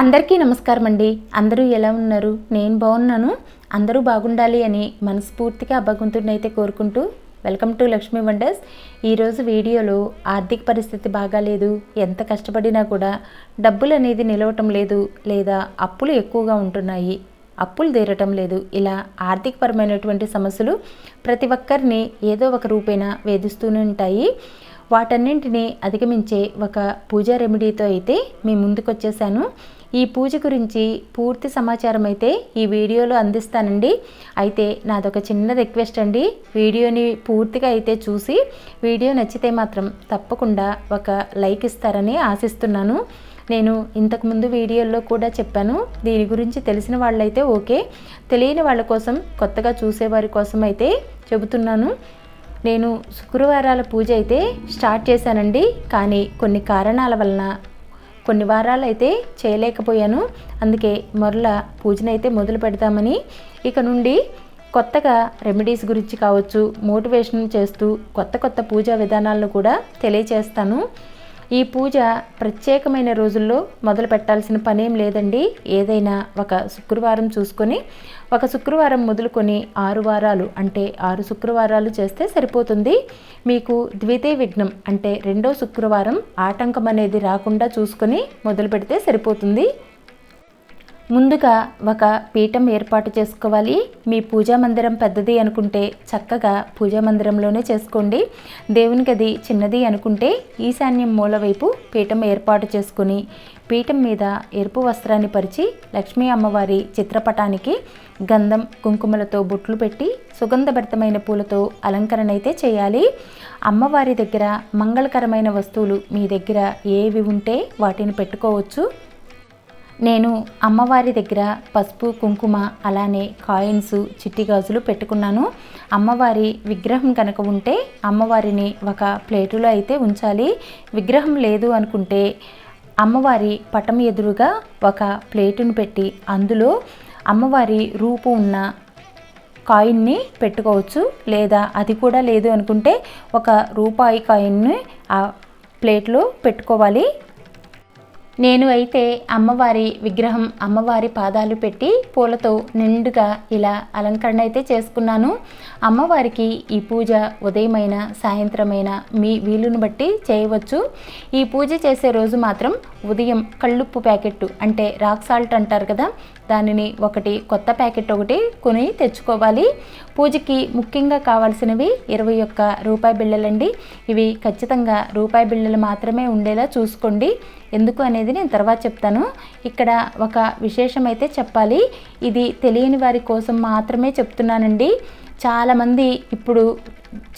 అందరికీ నమస్కారం అండి అందరూ ఎలా ఉన్నారు? నేను బాగున్నాను. అందరూ బాగుండాలి అని మనస్ఫూర్తిగా భగవంతుడిని అయితే కోరుకుంటూ వెల్కమ్ టు లక్ష్మీ వండర్స్. ఈరోజు వీడియోలో ఆర్థిక పరిస్థితి బాగాలేదు ఎంత కష్టపడినా కూడా డబ్బులు అనేది నిలవటం లేదు లేదా అప్పులు ఎక్కువగా ఉంటున్నాయి. అప్పులు తీరటం లేదు. ఇలా ఆర్థికపరమైనటువంటి సమస్యలు ప్రతి ఒక్కరిని ఏదో ఒక రూపేణా వేధిస్తూనే ఉంటాయి. వాటన్నింటినీ అధిగమించే ఒక పూజా రెమెడీతో అయితే మీ ముందుకు వచ్చేసాను ఈ పూజ గురించి పూర్తి సమాచారం అయితే ఈ వీడియోలో అందిస్తానండి. అయితే నాదొక చిన్న రిక్వెస్ట్ అండి. వీడియోని పూర్తిగా అయితే చూసి వీడియో నచ్చితే మాత్రం తప్పకుండా ఒక లైక్ ఇస్తారని ఆశిస్తున్నాను. నేను ఇంతకుముందు వీడియోల్లో కూడా చెప్పాను. దీని గురించి తెలిసిన వాళ్ళైతే ఓకే. తెలియని వాళ్ళ కోసం కొత్తగా చూసేవారి కోసం అయితే చెబుతున్నాను. నేను శుక్రవారాల పూజ అయితే స్టార్ట్ చేశానండి. కానీ కొన్ని కారణాల వలన కొన్ని వారాలు అయితే చేయలేకపోయాను. అందుకే మరల పూజనైతే మొదలు పెడతామని. ఇక నుండి కొత్తగా రెమెడీస్ గురించి కావచ్చు మోటివేషన్ చేస్తూ కొత్త కొత్త పూజా విధానాలను కూడా తెలియచేస్తాను. ఈ పూజ ప్రత్యేకమైన రోజుల్లో మొదలు పెట్టాల్సిన పనేం లేదండి. ఏదైనా ఒక శుక్రవారం చూసుకొని ఒక శుక్రవారం మొదలుకొని ఆరు వారాలు అంటే ఆరు శుక్రవారాలు చేస్తే సరిపోతుంది. మీకు ద్వితీయ విఘ్నం అంటే రెండో శుక్రవారం ఆటంకం అనేది రాకుండా చూసుకొని మొదలు పెడితే సరిపోతుంది. ముందుగా ఒక పీఠం ఏర్పాటు చేసుకోవాలి. మీ పూజా మందిరం పెద్దది అనుకుంటే చక్కగా పూజా మందిరంలోనే చేసుకోండి. దేవుని గది చిన్నది అనుకుంటే ఈశాన్యం మూల వైపు పీఠం ఏర్పాటు చేసుకుని పీఠం మీద ఎరుపు వస్త్రాన్ని పరిచి లక్ష్మీ అమ్మవారి చిత్రపటానికి గంధం కుంకుమలతో బొట్లు పెట్టి సుగంధభరితమైన పూలతో అలంకరణ అయితే చేయాలి. అమ్మవారి దగ్గర మంగళకరమైన వస్తువులు మీ దగ్గర ఏవి ఉంటే వాటిని పెట్టుకోవచ్చు. నేను అమ్మవారి దగ్గర పసుపు కుంకుమ అలానే కాయిన్స్ చిట్టి గాజులు పెట్టుకున్నాను. అమ్మవారి విగ్రహం కనుక ఉంటే అమ్మవారిని ఒక ప్లేటులో అయితే ఉంచాలి. విగ్రహం లేదు అనుకుంటే అమ్మవారి పటం ఎదురుగా ఒక ప్లేటును పెట్టి అందులో అమ్మవారి రూపు ఉన్న కాయిన్ని పెట్టుకోవచ్చు. లేదా అది కూడా లేదు అనుకుంటే ఒక రూపాయి కాయిన్ని ఆ ప్లేట్లో పెట్టుకోవాలి. నేను అయితే అమ్మవారి విగ్రహం అమ్మవారి పాదాలు పెట్టి పూలతో నిండుగా ఇలా అలంకరణ అయితే చేసుకున్నాను. అమ్మవారికి ఈ పూజ ఉదయమైన సాయంత్రమైన మీ వీలును బట్టి చేయవచ్చు. ఈ పూజ చేసే రోజు మాత్రం ఉదయం కళ్ళుప్పు ప్యాకెట్టు అంటే రాక్ సాల్ట్ అంటారు కదా దానిని ఒకటి కొత్త ప్యాకెట్ ఒకటి కొని తెచ్చుకోవాలి. పూజకి ముఖ్యంగా కావాల్సినవి ఇరవై ఒక్క రూపాయి బిళ్ళలండి. ఇవి ఖచ్చితంగా రూపాయి బిళ్ళలు మాత్రమే ఉండేలా చూసుకోండి. ఎందుకు అనేది నేను తర్వాత చెప్తాను. ఇక్కడ ఒక విశేషం అయితే చెప్పాలి. ఇది తెలియని వారి కోసం మాత్రమే చెప్తున్నానండి. చాలామంది ఇప్పుడు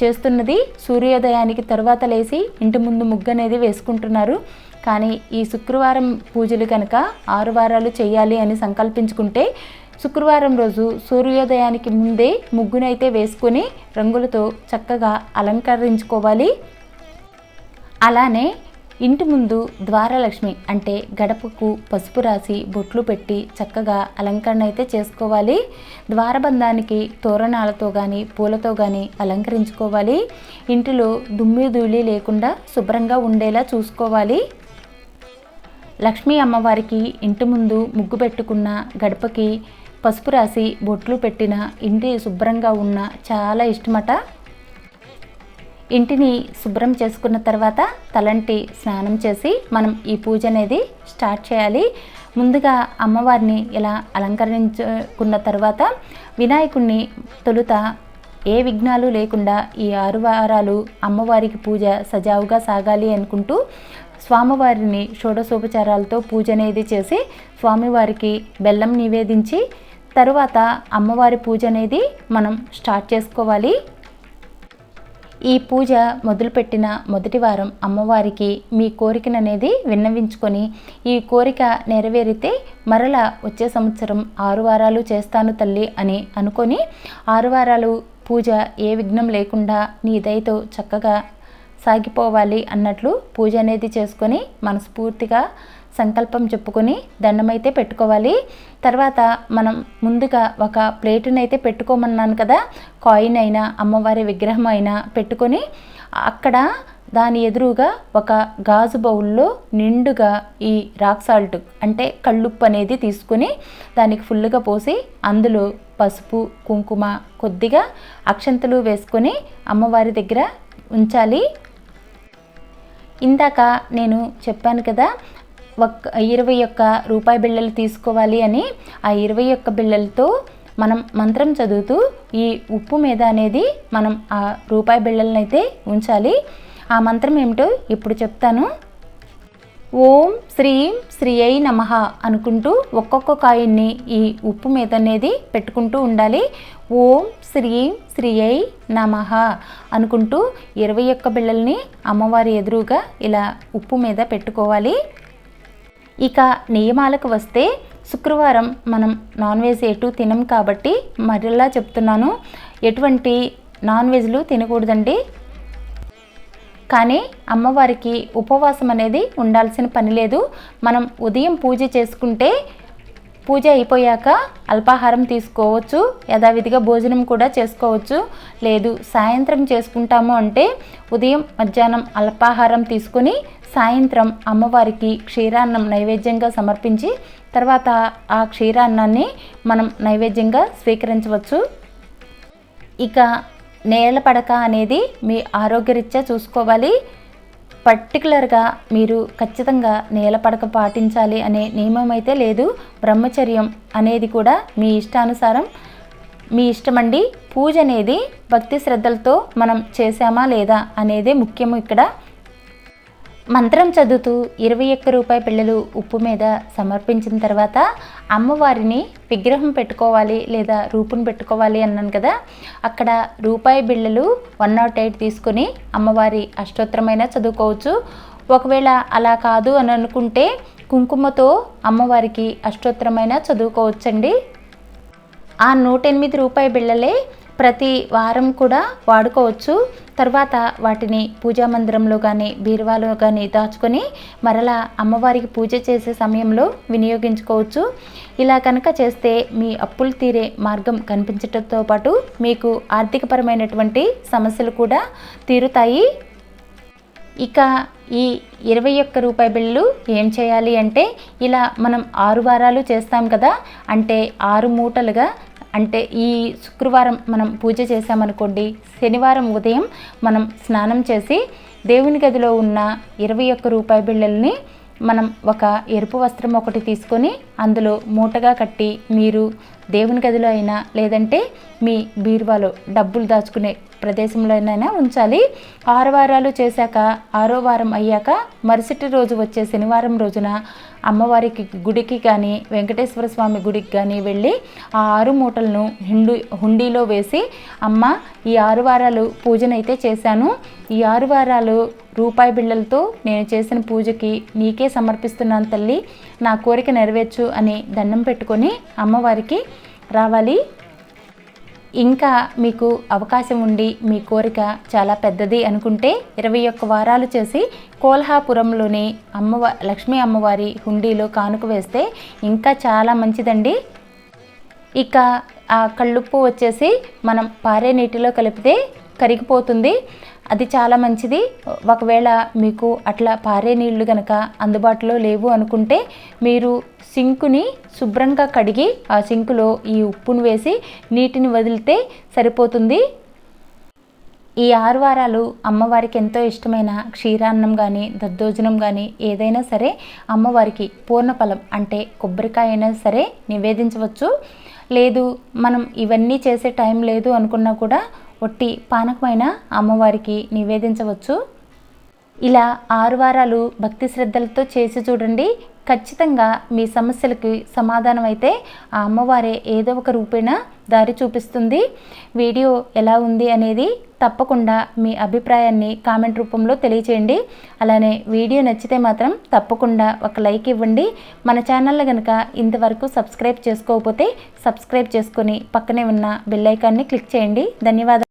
చేస్తున్నది సూర్యోదయానికి తర్వాత లేచి ఇంటి ముందు ముగ్గు అనేది వేసుకుంటున్నారు. కానీ ఈ శుక్రవారం పూజలు కనుక ఆరు వారాలు చేయాలి అని సంకల్పించుకుంటే శుక్రవారం రోజు సూర్యోదయానికి ముందే ముగ్గునైతే వేసుకొని రంగులతో చక్కగా అలంకరించుకోవాలి. అలానే ఇంటి ముందు ద్వారలక్ష్మి అంటే గడపకు పసుపు రాసి బొట్లు పెట్టి చక్కగా అలంకరణ అయితే చేసుకోవాలి. ద్వారబంధానికి తోరణాలతో కానీ పూలతో కానీ అలంకరించుకోవాలి. ఇంటిలో దుమ్మి ధూళి లేకుండా శుభ్రంగా ఉండేలా చూసుకోవాలి. లక్ష్మీ అమ్మవారికి ఇంటి ముందు ముగ్గు పెట్టుకున్న గడపకి పసుపు రాసి బొట్లు పెట్టిన ఇంటి శుభ్రంగా ఉన్న చాలా ఇష్టమట. ఇంటిని శుభ్రం చేసుకున్న తర్వాత తలంటి స్నానం చేసి మనం ఈ పూజ అనేది స్టార్ట్ చేయాలి. ముందుగా అమ్మవారిని ఇలా అలంకరించుకున్న తర్వాత వినాయకుడిని తొలుత ఏ విఘ్నాలు లేకుండా ఈ ఆరు వారాలు అమ్మవారికి పూజ సజావుగా సాగాలి అనుకుంటూ స్వామివారిని షోడశోపచారాలతో పూజ అనేది చేసి స్వామివారికి బెల్లం నివేదించి తరువాత అమ్మవారి పూజ అనేది మనం స్టార్ట్ చేసుకోవాలి. ఈ పూజ మొదలుపెట్టిన మొదటి వారం అమ్మవారికి మీ కోరికను అనేది విన్నవించుకొని ఈ కోరిక నెరవేరితే మరలా వచ్చే సంవత్సరం ఆరు వారాలు చేస్తాను తల్లి అని అనుకొని ఆరు వారాలు పూజ ఏ విఘ్నం లేకుండా నీ దయతో చక్కగా సాగిపోవాలి అన్నట్లు పూజ అనేది చేసుకొని మనస్ఫూర్తిగా సంకల్పం చెప్పుకొని దండమైతే పెట్టుకోవాలి. తర్వాత మనం ముందుగా ఒక ప్లేటుని అయితే పెట్టుకోమన్నాను కదా కాయిన్ అయినా అమ్మవారి విగ్రహం అయినా పెట్టుకొని అక్కడ దాని ఎదురుగా ఒక గాజు బౌల్లో నిండుగా ఈ రాక్ సాల్ట్ అంటే కళ్ళుప్పు అనేది తీసుకుని దానికి ఫుల్గా పోసి అందులో పసుపు కుంకుమ కొద్దిగా అక్షంతలు వేసుకొని అమ్మవారి దగ్గర ఉంచాలి. ఇందాక నేను చెప్పాను కదా ఒక్క ఇరవై ఒక్క రూపాయి బిళ్ళలు తీసుకోవాలి అని ఆ ఇరవై ఒక్క బిళ్ళలతో మనం మంత్రం చదువుతూ ఈ ఉప్పు మీద అనేది మనం ఆ రూపాయి బిళ్ళలను అయితే ఉంచాలి. ఆ మంత్రం ఏమిటో ఇప్పుడు చెప్తాను. ఓం శ్రీం శ్రీ అయి నమ అనుకుంటూ ఒక్కొక్క కాయిన్ని ఈ ఉప్పు మీద అనేది పెట్టుకుంటూ ఉండాలి. ఓం శ్రీం శ్రీ అయి నమ అనుకుంటూ ఇరవై ఒక్క బిళ్ళల్ని అమ్మవారి ఎదురుగా ఇలా ఉప్పు మీద పెట్టుకోవాలి. ఇక నియమాలకు వస్తే శుక్రవారం మనం నాన్ వెజ్ ఎటు తినం కాబట్టి మరలా చెప్తున్నాను. ఎటువంటి నాన్ వెజ్లు తినకూడదండి. కానీ అమ్మవారికి ఉపవాసం అనేది ఉండాల్సిన పని లేదు. మనం ఉదయం పూజ చేసుకుంటే పూజ అయిపోయాక అల్పాహారం తీసుకోవచ్చు యథావిధిగా భోజనం కూడా చేసుకోవచ్చు. లేదు సాయంత్రం చేసుకుంటాము అంటే ఉదయం మధ్యాహ్నం అల్పాహారం తీసుకొని సాయంత్రం అమ్మవారికి క్షీరాన్నం నైవేద్యంగా సమర్పించి తర్వాత ఆ క్షీరాన్నాన్ని మనం నైవేద్యంగా స్వీకరించవచ్చు. ఇక నేల పడక అనేది మీ ఆరోగ్యరీత్యా చూసుకోవాలి. పర్టికులర్గా మీరు ఖచ్చితంగా నేల పడక పాటించాలి అనే నియమం అయితే లేదు. బ్రహ్మచర్యం అనేది కూడా మీ ఇష్టానుసారం. మీ ఇష్టమండి. పూజ అనేది భక్తి శ్రద్ధలతో మనం చేసామా లేదా అనేది ముఖ్యము ఇక్కడ. మంత్రం చదువుతూ ఇరవై ఒక్క రూపాయి పిల్లలు ఉప్పు మీద సమర్పించిన తర్వాత అమ్మవారిని విగ్రహం పెట్టుకోవాలి లేదా రూపును పెట్టుకోవాలి అన్నాను కదా అక్కడ రూపాయి బిళ్ళలు వన్ నాట్ ఎయిట్ తీసుకొని అమ్మవారి అష్టోత్తరమైన చదువుకోవచ్చు. ఒకవేళ అలా కాదు అని అనుకుంటే కుంకుమతో అమ్మవారికి అష్టోత్తరమైన చదువుకోవచ్చండి. ఆ నూట ఎనిమిది రూపాయి బిళ్ళలే ప్రతి వారం కూడా వాడుకోవచ్చు. తర్వాత వాటిని పూజా మందిరంలో కానీ బీరువాలో కానీ దాచుకొని మరలా అమ్మవారికి పూజ చేసే సమయంలో వినియోగించుకోవచ్చు. ఇలా కనుక చేస్తే మీ అప్పులు తీరే మార్గం కనిపించడంతో పాటు మీకు ఆర్థికపరమైనటువంటి సమస్యలు కూడా తీరుతాయి. ఇక ఈ ఇరవై ఒక్క రూపాయి బిల్లు ఏం చేయాలి అంటే ఇలా మనం ఆరు వారాలు చేస్తాం కదా అంటే ఆరు మూటలుగా అంటే ఈ శుక్రవారం మనం పూజ చేసామనుకోండి శనివారం ఉదయం మనం స్నానం చేసి దేవుని గదిలో ఉన్న ఇరవై ఒక్క రూపాయి బిళ్ళల్ని మనం ఒక ఎరుపు వస్త్రం ఒకటి తీసుకొని అందులో మూటగా కట్టి మీరు దేవుని గదిలో అయినా లేదంటే మీ బీరువాలో డబ్బులు దాచుకునే ప్రదేశంలోనైనా ఉంచాలి. ఆరు వారాలు చేశాక ఆరో వారం అయ్యాక మరుసటి రోజు వచ్చే శనివారం రోజున అమ్మవారికి గుడికి కానీ వెంకటేశ్వర స్వామి గుడికి కానీ వెళ్ళి ఆ ఆరు మూటలను హిండు హుండీలో వేసి అమ్మ ఈ ఆరు వారాలు పూజనైతే చేశాను. ఈ ఆరు వారాలు రూపాయి బిళ్ళలతో నేను చేసిన పూజకి నీకే సమర్పిస్తున్నాను తల్లి. నా కోరిక నెరవేర్చు అని దండం పెట్టుకొని అమ్మవారికి రావాలి. ఇంకా మీకు అవకాశం ఉండి మీ కోరిక చాలా పెద్దది అనుకుంటే ఇరవై ఒక్క వారాలు చేసి కోల్హాపురంలోని అమ్మవ లక్ష్మీ అమ్మవారి హుండీలో కానుక వేస్తే ఇంకా చాలా మంచిదండి. ఇక ఆ కళ్ళుప్పు వచ్చేసి మనం పారే నీటిలో కలిపితే కరిగిపోతుంది. అది చాలా మంచిది. ఒకవేళ మీకు అట్లా పారే నీళ్ళు కనుక అందుబాటులో లేవు అనుకుంటే మీరు సింకుని శుభ్రంగా కడిగి ఆ సింకులో ఈ ఉప్పును వేసి నీటిని వదిలితే సరిపోతుంది. ఈ ఆరు వారాలు అమ్మవారికి ఎంతో ఇష్టమైన క్షీరాన్నం కానీ దద్దోజనం కానీ ఏదైనా సరే అమ్మవారికి పూర్ణఫలం అంటే కొబ్బరికాయ అయినా సరే నివేదించవచ్చు. లేదు మనం ఇవన్నీ చేసే టైం లేదు అనుకున్నా కూడా ఒట్టి పానకమైన అమ్మవారికి నివేదించవచ్చు. ఇలా ఆరు వారాలు భక్తి శ్రద్ధలతో చేసి చూడండి. ఖచ్చితంగా మీ సమస్యలకి సమాధానం అయితే ఆ అమ్మవారే ఏదో ఒక రూపేణ దారి చూపిస్తుంది. వీడియో ఎలా ఉంది అనేది తప్పకుండా మీ అభిప్రాయాన్ని కామెంట్ రూపంలో తెలియచేయండి. అలానే వీడియో నచ్చితే మాత్రం తప్పకుండా ఒక లైక్ ఇవ్వండి. మన ఛానల్లో కనుక ఇంతవరకు సబ్స్క్రైబ్ చేసుకోకపోతే సబ్స్క్రైబ్ చేసుకొని పక్కనే ఉన్న బెల్ ఐకాన్ని క్లిక్ చేయండి. ధన్యవాదాలు.